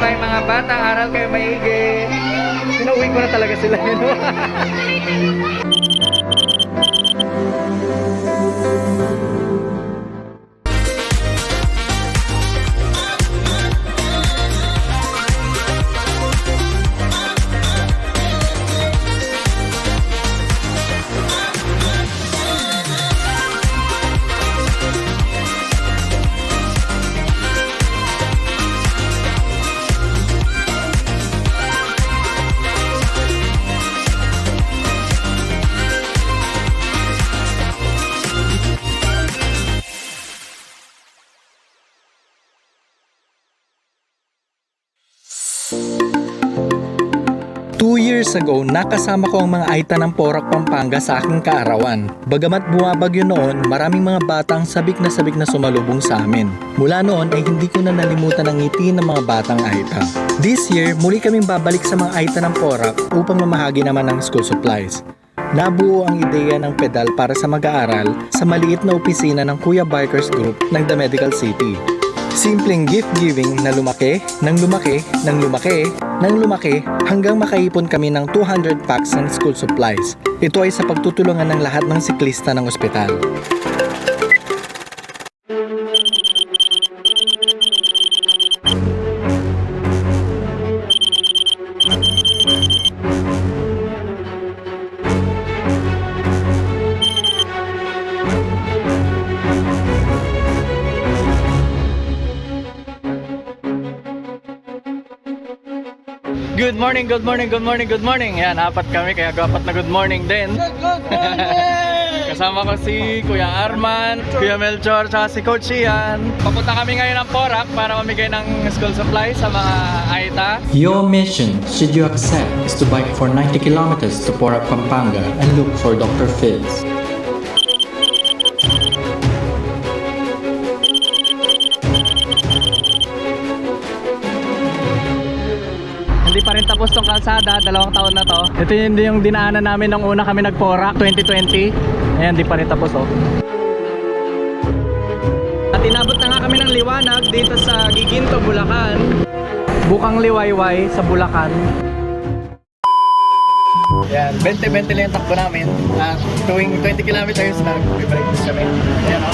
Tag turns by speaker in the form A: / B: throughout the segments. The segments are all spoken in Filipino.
A: tayong mga bata. Aral kayo maigi. Sinuwi ko na talaga sila
B: years ago, nakasama ko ang mga aita ng Porac, Pampanga sa aking kaarawan. Bagamat bumabagyo noon, maraming mga batang sabik na sabik na sumalubong sa amin. Mula noon ay hindi ko na nalimutan ang ngiti ng mga batang aita. This year, muli kaming babalik sa mga aita ng Porac upang mamahagi naman ng school supplies. Nabuo ang ideya ng pedal para sa mag-aaral sa maliit na opisina ng Kuya Bikers Group ng The Medical City. Simpleng gift giving na lumaki, nang lumaki, nang lumaki, nang lumaki hanggang makaipon kami ng 200 packs ng school supplies. Ito ay sa pagtutulungan ng lahat ng siklista ng ospital.
A: Good morning, good morning, good morning, good morning. Yan, apat kami kaya apat na good morning din. Good, morning! Kasama ko si Kuya Arman, Kuya Melchor, tsaka si Coach Ian. Papunta kami ngayon ng Porac para mamigay ng school supplies sa mga AITA.
B: Your mission, should you accept, is to bike for 90 kilometers to Porac, Pampanga and look for Dr. Phils.
A: Kalsada, dalawang taon na to. Ito yung, yung dinaanan namin nung una kami nag-Porac, 2020. Ayan, di pa rin tapos oh. At inabot na nga kami ng liwanag dito sa Giginto, Bulacan. Bukang Liwayway sa Bulacan. Yan, 20-20 lang yung takbo namin. Ah, tuwing 20 kilometers na break kami. Ayan o.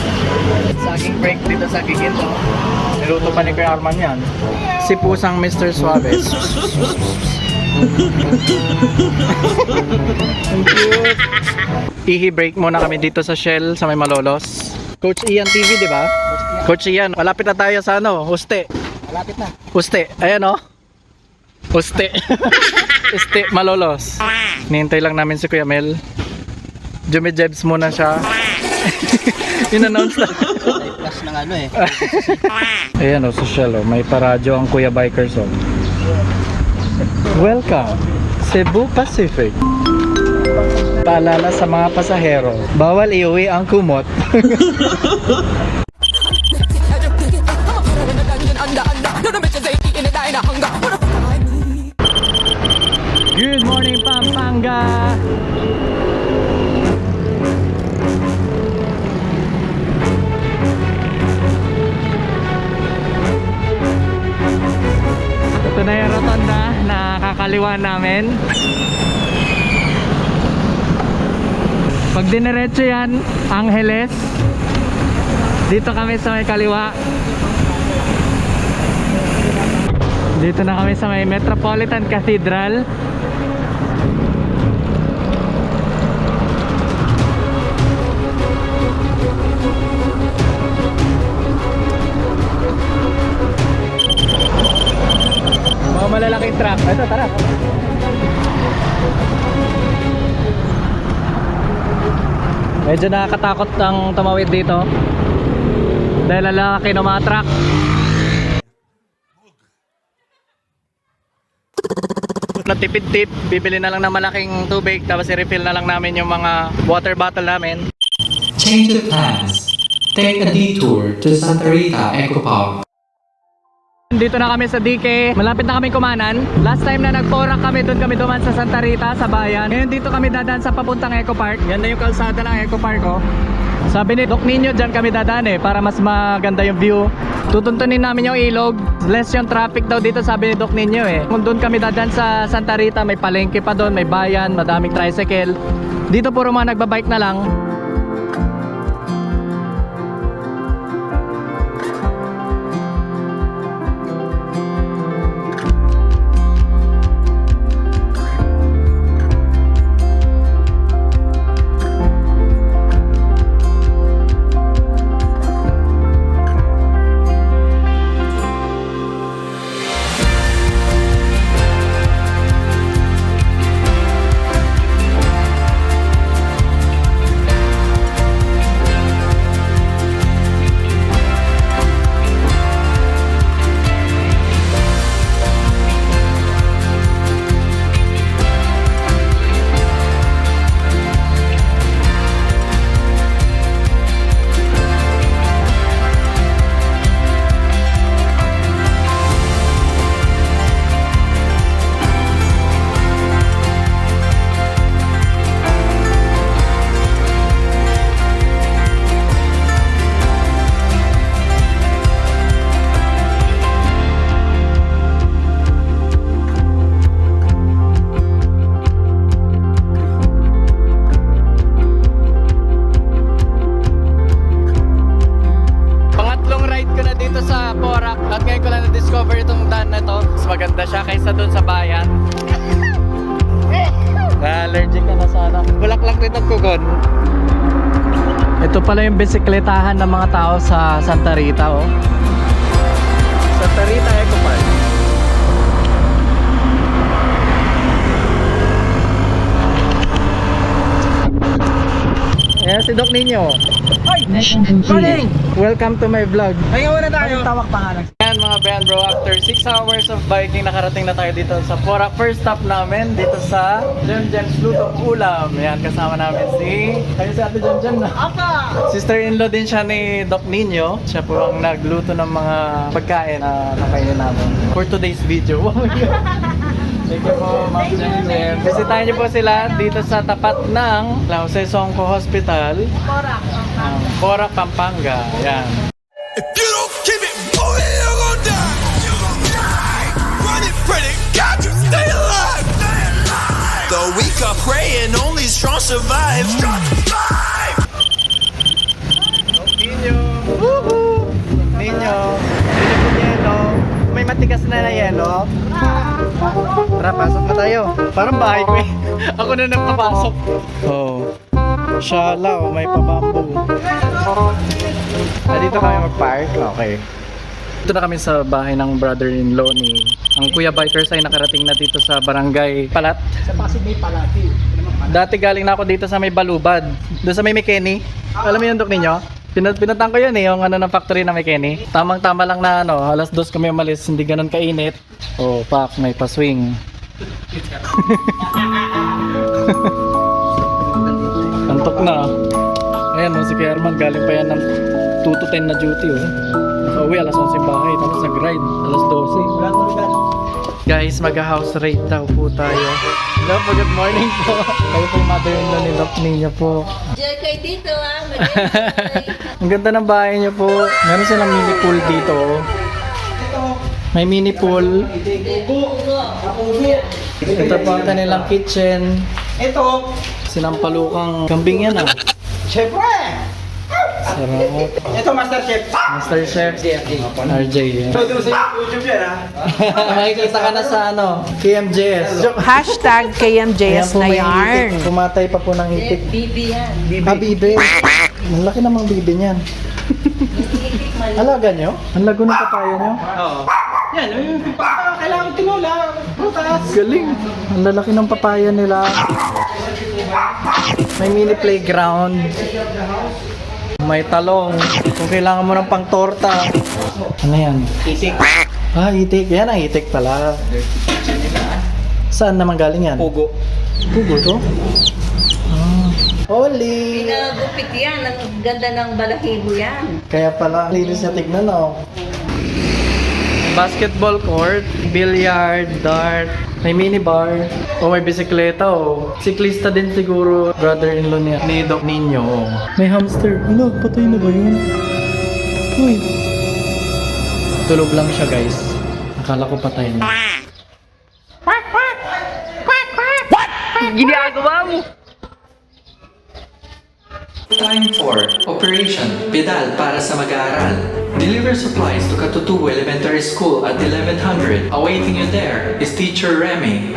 A: Sa aking break dito sa Giginto. Niluto pa ni Kuya Arman yan. Si Pusang Mr. Suaves. Ihi break muna kami dito sa Shell sa may Malolos. Coach Ian TV, di ba? Coach Ian, malapit na tayo sa ano, Uste.
C: Malapit na.
A: Uste, ayan o. Uste. Uste, Malolos. Nihintay lang namin si Kuya Mel. Jumijebs muna siya. In-announce na.
C: Plus ng ano eh.
A: Ayan o, social o. May paradyo ang Kuya Bikers o. Welcome, Cebu Pacific. Paalala sa mga pasahero, bawal iuwi ang kumot. Good morning, Pampanga! Na kakaliwa namin. Pag diniretso yan, Angeles. Dito kami sa may kaliwa. Dito na kami sa may Metropolitan Cathedral. Malalaking truck. Ito, tara. Medyo nakakatakot ang tumawid dito. Dahil lalaki ng mga truck. Natipid-tip, bibili na lang ng malaking tubig tapos i-refill na lang namin yung mga water bottle namin.
B: Change of plans. Take a detour to Santa Rita Eco Park.
A: Dito na kami sa DK, malapit na kami kumanan. Last time na nagporak kami, doon kami duman sa Santa Rita, sa bayan. Ngayon dito kami dadaan sa papuntang Eco Park. Yan na yung kalsada ng Eco Park oh. Sabi ni Doc Nino, dyan kami dadaan eh, para mas maganda yung view Tutuntunin namin yung ilog. Less yung traffic daw dito sabi ni Doc ninyo eh. Kung doon kami dadaan sa Santa Rita, may palengke pa doon, may bayan, madaming tricycle. Dito puro mga nagbabike na lang. Bulaklak rin ang kugon. Ito pala yung bisikletahan ng mga tao sa Santa Rita, oh. Santa Rita Eco Park. Ayan si Doc Ninyo. Morning! Welcome to my vlog.
C: Ngayon na tayo. Tawak pangalan.
A: Yan mga Ben bro, after 6 hours of biking, nakarating na tayo dito sa Porac. First stop namin dito sa Jem Jem's Lutong Ulam. Yan, kasama namin si... Kayo si Ate Jem Jem na.
C: Apa!
A: Sister-in-law din siya ni Doc Nino. Siya po ang nagluto ng mga pagkain na nakainin namin. For today's video. Thank you po, Ma'am Jem Jem. Bisitahin niyo po sila dito sa tapat ng La Jose Songco Hospital. Porac, Pampanga. Porac, Pampanga. Yan.
D: If you are praying, only strong survive. Strong survive.
A: Ninyo! Woohoo! Ninyo! Ninyo po yelo. May matigas na na yelo. Tara, pasok na tayo. Parang bahay ko eh. Ako na nagpapasok. Oh. Shala, oh, may pabambo. Ah, dito kami mag-park? Okay. Dito na kami sa bahay ng brother-in-law ni ang Kuya Bikers ay nakarating na dito sa barangay Palat.
C: Sa Pasig may palati.
A: Dati galing na ako dito sa may Balubad. Doon sa may McKinney. Alam mo yung dok ninyo? Pinat pinatang ko yun eh, yung ano ng factory na McKinney. Tamang tama lang na ano, alas dos kami umalis, hindi ganun kainit. Oh, pak, may paswing. Antok na. Ayan, oh, si Kuya Arman, galing pa yan ng 2 to 10 na duty. Oh. Nakauwi, alas 11 yung bahay, tapos nag-ride, alas 12.
C: Wala tulugan.
A: Guys, mag-house rate daw po tayo. Hello po, good morning po. Kayo po yung mother-in-law ni Doc Ninyo po.
E: Diyan kayo dito ah.
A: Ang ganda ng bahay niyo po. Meron silang mini pool dito. May mini pool. Ito po ang kanilang kitchen.
C: Ito,
A: Sinampalukang kambing yan ah.
C: syempre!
A: Sarap.
C: Ito, Master Chef.
A: Master Chef. RJ. yan.
C: Ito sa YouTube yan ha.
A: Makikita ka na sa ano, KMJS. Joke.
F: Hashtag KMJS
A: po,
F: na yarn.
A: itik. Pumatay pa po ng itik.
E: Bibi yan.
A: Ah, bibe. Ang laki namang bibe niyan. Alaga nyo? Ang lago ng papaya nyo?
C: Oo. Yan, yung pagka kailangan tinula. Prutas.
A: Galing. Ang lalaki ng papaya nila. May mini playground. May talong. Kung kailangan mo ng pang torta. Ano yan?
C: Itik.
A: Ah, itik. Yan ang itik pala. Saan naman galing yan?
C: Pugo.
A: Pugo to? Ah. Oli!
E: Pinagupit yan. Ang ganda ng balahibo yan.
A: Kaya pala, linis niya tignan oh. Basketball court, billiard, dart, may minibar, o may bisikleta o. Siklista din siguro, brother-in-law niya, ni Doc Nino. May hamster. Ano, patay na ba yun? Uy. Tulog lang siya guys. Akala ko patay na. Time for Operation Pedal para sa mag-aaral. Deliver supplies to Katutubo Elementary School at 1100. Awaiting you there is Teacher Remy.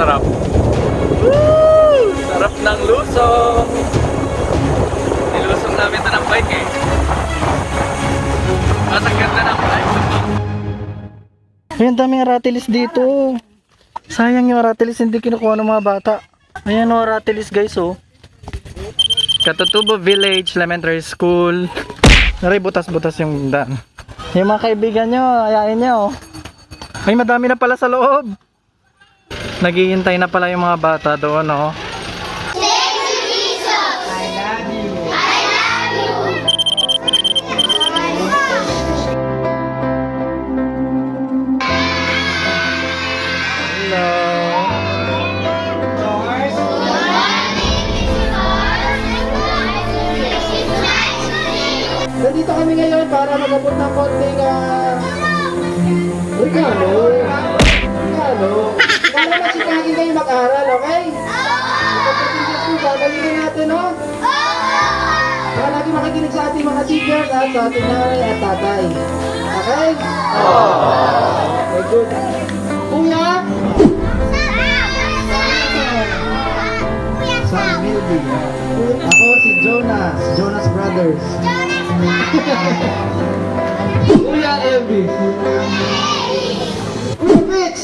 G: Sarap. Woo! Sarap ng lusong. Nilusong namin ito ng bike eh. Mas ang ganda ng bike.
A: Ayan, daming ratilis dito. Sayang yung ratilis hindi kinukuha ng mga bata. Ayan o, ratilis guys oh.
G: Katutubo Village Elementary School.
A: Naray, butas-butas yung daan. Yung mga kaibigan nyo, ayain nyo. Ay, madami na pala sa loob. Naghihintay na pala yung mga bata doon, oh.
C: Sa ating nanay at tatay. Okay? Okay, good. Kuya? Sam Milby. Ako si Jonas. Jonas Brothers. Kuya Elvis. Kuya Mitch.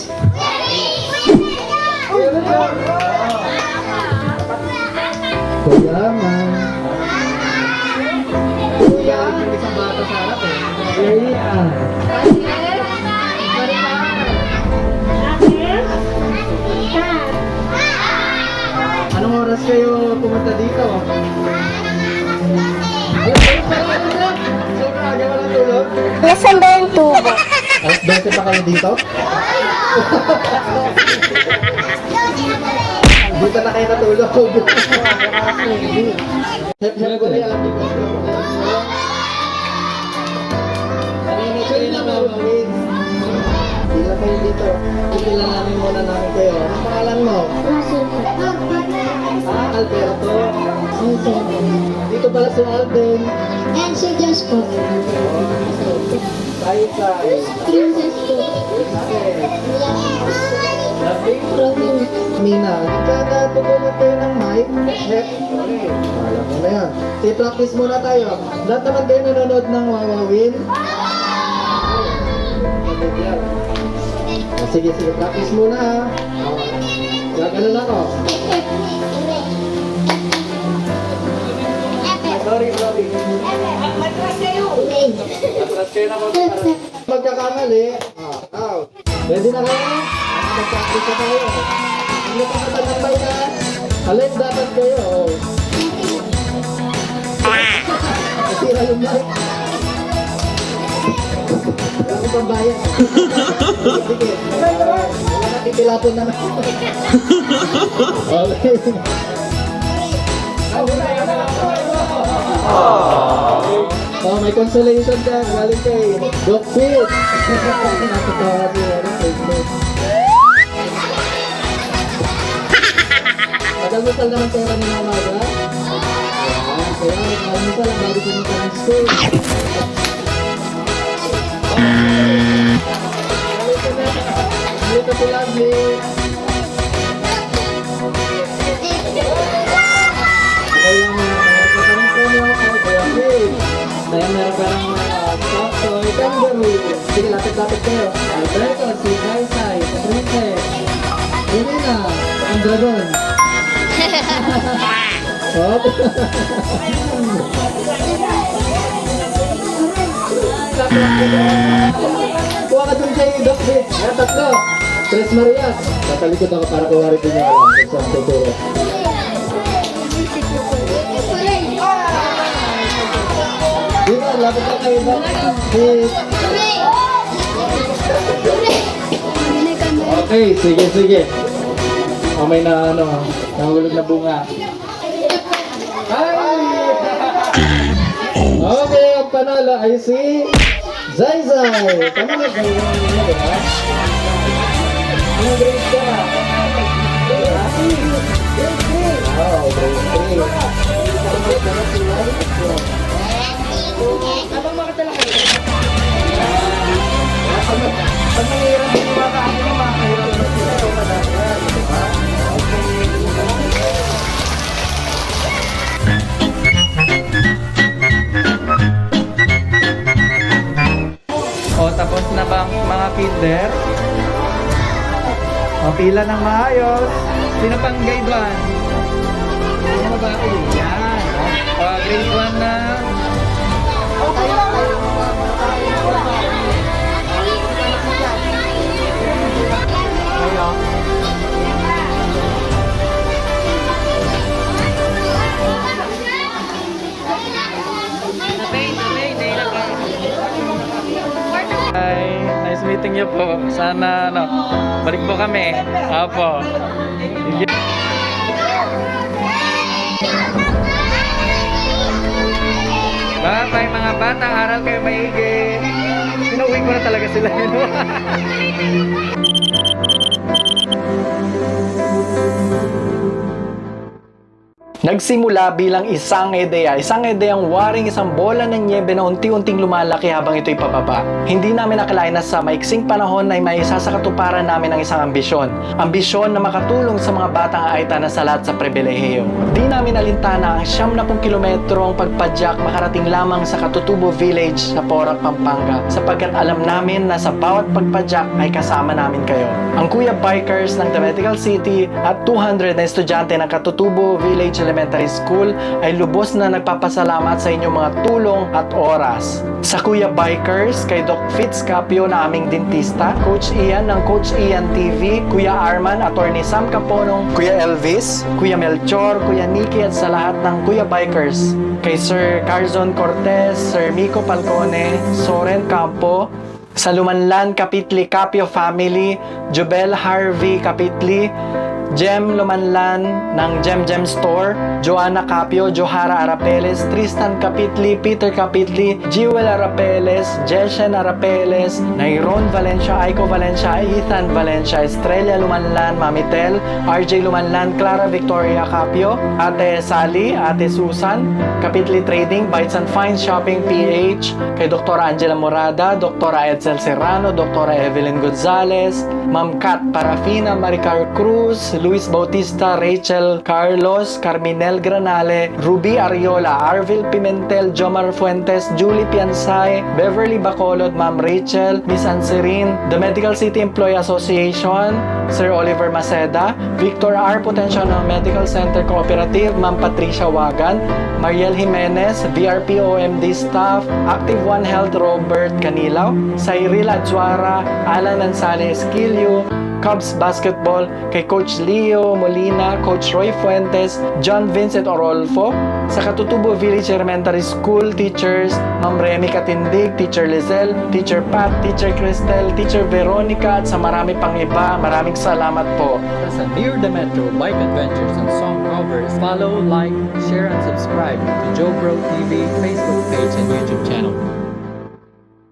C: Kuya Richard. Kuya Man. Kuya. Anong oras kayo pumunta dito? Alas 12 pa lang na. Sobrang aga walang tulog.
F: Nasaan ba yung tubo?
C: Alas 12 pa kayo dito? Dito na kayo natulog. Help ko rin alam niyo Actually na mawawin. Hindi lang kayo dito. Kikilalanin muna namin kayo. Ang pangalan mo? Ah, Alberto. Dito pala si Alden.
F: And si Diyos po.
C: Tayo tayo.
F: Princess po.
C: Mina, tumulat tayo ng mic. Okay, alam mo na yan. Sige, practice muna tayo. Lahat naman kayo nanonood ng Wawawin. Okay, Ah, Sige, sige, practice muna ha. Kaya ganun ako. Sorry, sorry. Atras kayo na mag Magkakamali. Ah, out. Ready na kayo? Mag-practice na tayo. Hindi pa ka tatambay ka. Alin, dapat kayo. Oh. Nasira yung mic. Wala akong pambayad. Sige. Nakikilapon na. Oh, may consolation ka. Galing kay Doc Pete. Nakatawa ano, Facebook. Pag-almusal naman pera ni Mama ba? Kaya nag-almusal ang bago pumunta ng school. Kayo. Alberto, si Kaisay, si Princess. Hindi na, ang dragon. Hop. Kuha ka dun kay Doc Bitch. Ayan, tatlo. Tres Marias. Natalikod ako para kuwari din yung alam kung saan tuturo. Dito, lapit na kayo ba? Okay, sige, sige. Oh, may na ano, nahulog na bunga. Ay! Okay, ang panalo ay si Zay Zay. Tama na kayo di ba? Anong grade ka? Wow, grade 3.
H: Pila ng maayos. Sino pang grade 1? Sino ba? Yan. O, grade 1 na. Kayo. Hi, nice meeting you po. Sana ano, balik po kami. Apo. Bye bye mga bata, aral kayo maigi. Pinuwi ko na talaga sila
A: Nagsimula bilang isang ideya, isang ideyang waring isang bola ng nyebe na unti-unting lumalaki habang ito'y pababa. Hindi namin akalain na sa maiksing panahon ay may isa sa katuparan namin ang isang ambisyon. Ambisyon na makatulong sa mga batang aita na salat sa pribilehiyo. Di namin alintana ang siyam na pong kilometro ang pagpadyak makarating lamang sa Katutubo Village sa Porac, Pampanga sapagkat alam namin na sa bawat pagpadyak ay kasama namin kayo. Ang Kuya Bikers ng The Medical City at 200 na estudyante ng Katutubo Village Elementary School ay lubos na nagpapasalamat sa inyong mga tulong at oras. Sa Kuya Bikers, kay Doc Fitz Capio na aming dentista, Coach Ian ng Coach Ian TV, Kuya Arman, Attorney Sam Caponong, Kuya Elvis, Kuya Melchor, Kuya Nicky at sa lahat ng Kuya Bikers, kay Sir Carzon Cortez, Sir Miko Falcone, Soren Campo, sa Lumanlan Kapitli Capio Family, Jubel Harvey Kapitli, Jem Lumanlan ng Jem Jem Store, Joanna Capio, Johara Arapeles, Tristan Kapitli, Peter Kapitli, Jewel Arapeles, Jeshen Arapeles, Nairon Valencia, Aiko Valencia, Ethan Valencia, Estrella Lumanlan, Mamitel, RJ Lumanlan, Clara Victoria Capio, Ate Sally, Ate Susan, Kapitli Trading, Bites and Fines Shopping PH, kay Dr. Angela Morada, Dr. Edsel Serrano, Dr. Evelyn Gonzalez, Ma'am Kat Parafina, Maricar Cruz, Luis Bautista, Rachel Carlos, Carminel Granale, Ruby Ariola, Arvil Pimentel, Jomar Fuentes, Julie Piansay, Beverly Bacolod, Ma'am Rachel, Miss Anserin, the Medical City Employee Association, Sir Oliver Maceda, Victor R. Potencio ng Medical Center Cooperative, Ma'am Patricia Wagan, Mariel Jimenez, VRP OMD staff, Active One Health Robert Canilaw, Cyril Adjuara, Alan Ansale Esquilio, Cubs Basketball, kay Coach Leo Molina, Coach Roy Fuentes, John Vincent Orolfo, sa Katutubo Village Elementary School teachers, Ma'am Remy Katindig, Teacher Lizelle, Teacher Pat, Teacher Cristel, Teacher Veronica, at sa marami pang iba, maraming salamat po.
H: Sa Near the Metro Bike Adventures and Song Covers, follow, like, share, and subscribe to Joe Bro TV Facebook page and YouTube channel.